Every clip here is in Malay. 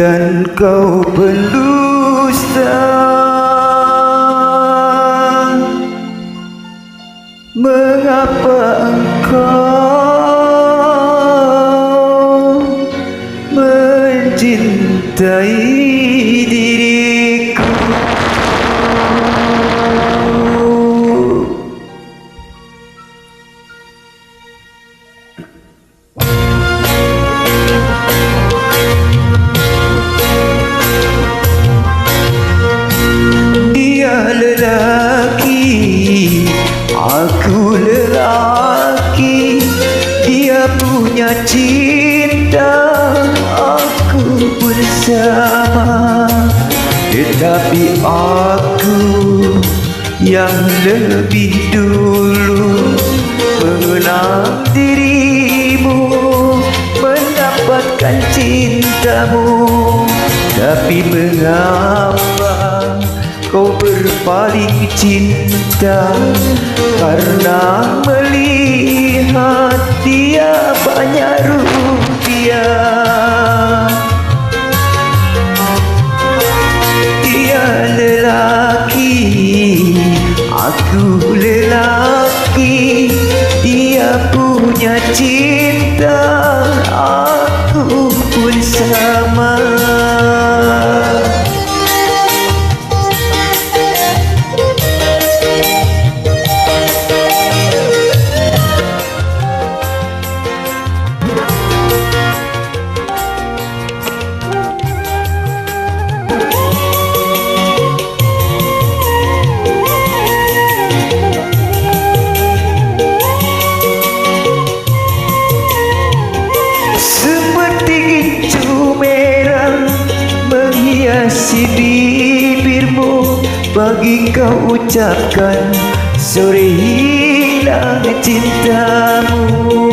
Dan kau pendusta Mengapa Aku lelaki Dia punya cinta. Aku pun sama Tetapi aku Yang lebih dulu Mengenal dirimu Mendapatkan cintamu Tapi mengapa berpaling cinta Karena melihat dia banyak rupiah. Dia lelaki Aku lelaki. Dia punya cinta Menghiasi bibirmu Bagi kau ucapkan Sore hilang cintamu.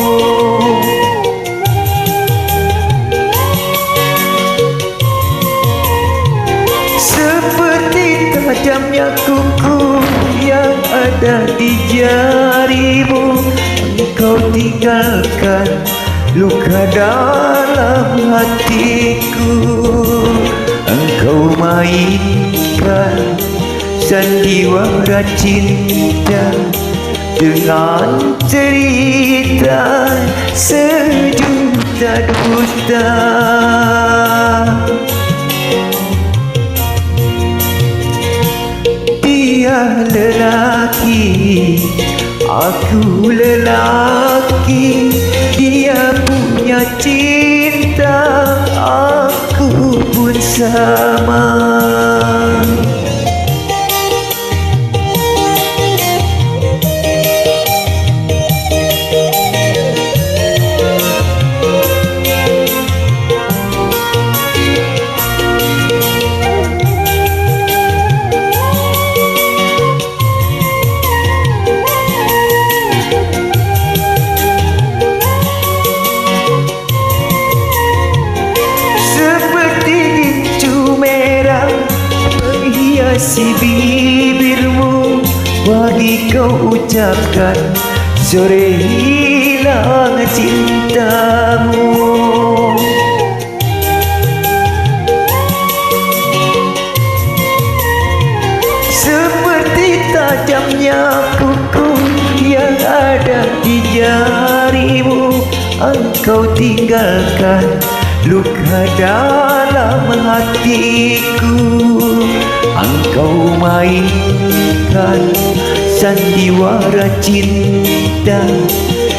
Seperti tajamnya kuku yang ada di jarimu Engkau tinggalkan luka dalam hatiku sandiwara cinta. Dengan cerita sejuta dusta. Dia lelaki Aku lelaki. Dia punya cinta Aku pun sama bibirmu. Bagi kau ucapkan Sore hilang cintamu. Seperti tajamnya kuku yang ada di jarimu Engkau tinggalkan luka dalam hatiku Engkau mainkan sandiwara cinta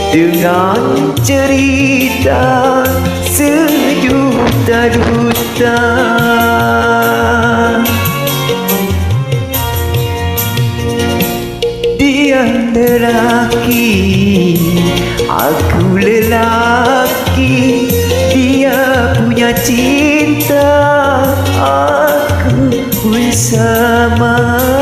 Dengan cerita sejuta dusta Dia lelaki Aku lelaki. Dia punya cinta Aku pun sama